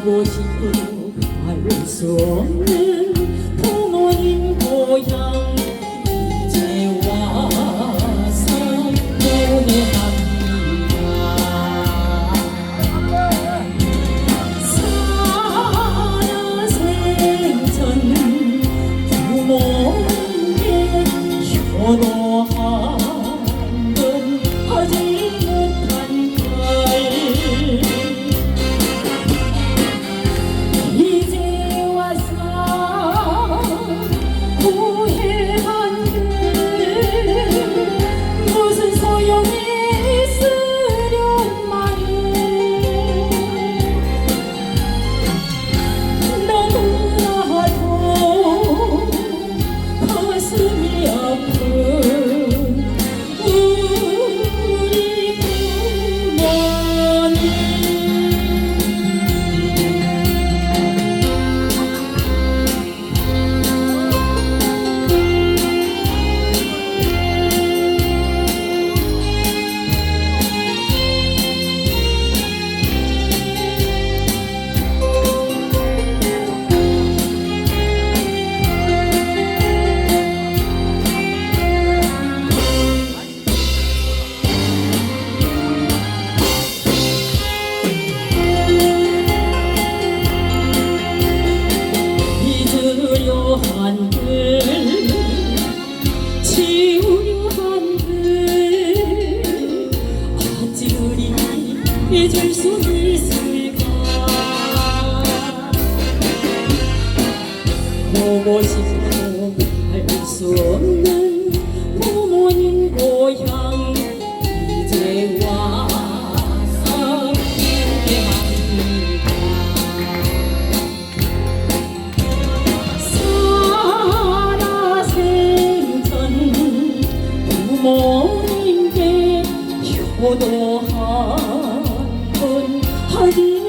보고 싶어도 알 수 없는 부모님 고향 잊을 수 있을까 넘어지고 알수 없는 부모님 고향 이제 와서 기우게 합니다 살아생전 부모님께 효도 Bye.